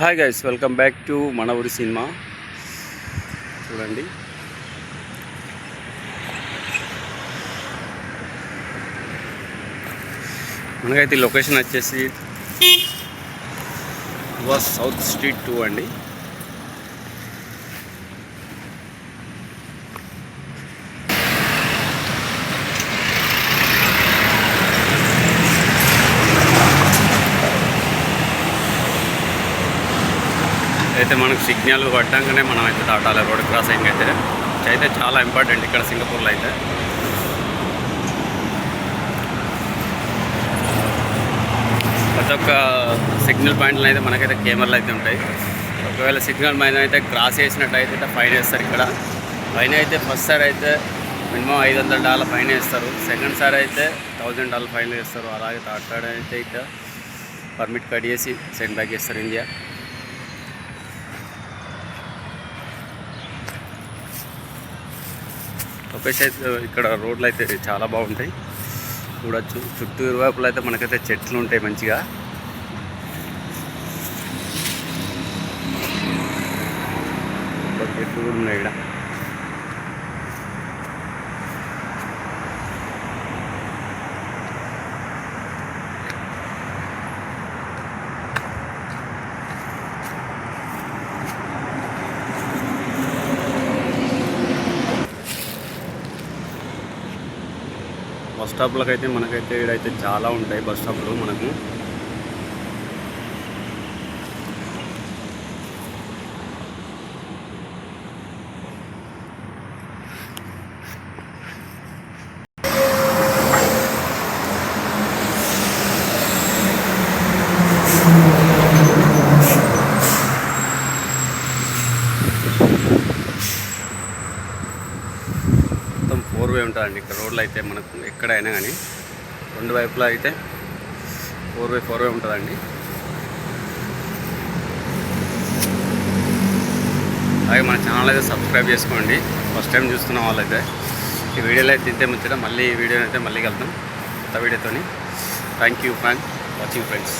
Hi guys welcome back to మన ఊరి cinema చూడండి. మనకైతే ఈ లొకేషన్ వచ్చేసి వాస్ సౌత్ స్ట్రీట్ టూ అండి. అయితే మనకు సిగ్నల్ పడ్డాకనే మనం అయితే దాటాలి రోడ్ క్రాసింగ్ అయితే. అయితే చాలా ఇంపార్టెంట్ ఇక్కడ సింగపూర్లో అయితే. ప్రతి ఒక్క సిగ్నల్ పాయింట్లో అయితే మనకైతే కెమెరాలు అయితే ఉంటాయి. ఒకవేళ సిగ్నల్ పైన అయితే క్రాస్ చేసినట్టయితే ఫైన్ వేస్తారు ఇక్కడ. ఫైన్ అయితే ఫస్ట్ సార్ అయితే మినిమం ఐదు వందల డాలర్ ఫైన్ వేస్తారు. సెకండ్ సార్ అయితే థౌజండ్ డాలర్ ఫైన్ వేస్తారు. అలాగే థర్డ్ సార్ అయితే పర్మిట్ కట్ చేసి సెండ్ బ్యాక్ చేస్తారు ఇండియా. లొకేషన్ అయితే ఇక్కడ రోడ్లు అయితే చాలా బాగుంటాయి. చూడొచ్చు. చుట్టూ ఇరువైపులు అయితే మనకైతే చెట్లు ఉంటాయి మంచిగా. చెట్లు కూడా ఉన్నాయి ఇక్కడ. బస్ స్టాప్లకు అయితే మనకైతే ఇక్కడైతే చాలా ఉంటాయి బస్ స్టాప్లు మనకు. ఫోర్ వే ఉంటుందండి ఇక్కడ రోడ్లు అయితే మనకు ఎక్కడైనా కానీ రెండు వైపులా అయితే ఫోర్ వే ఫోర్ వే ఉంటుందండి. అలాగే మన ఛానల్ అయితే సబ్స్క్రైబ్ చేసుకోండి. ఫస్ట్ టైం చూస్తున్న వాళ్ళైతే ఈ వీడియోలో అయితే ఇంతే ముచ్చట. మళ్ళీ ఈ వీడియో అయితే మళ్ళీ కలుద్దాం. కొత్త వీడియోతోని. Thank you for watching friends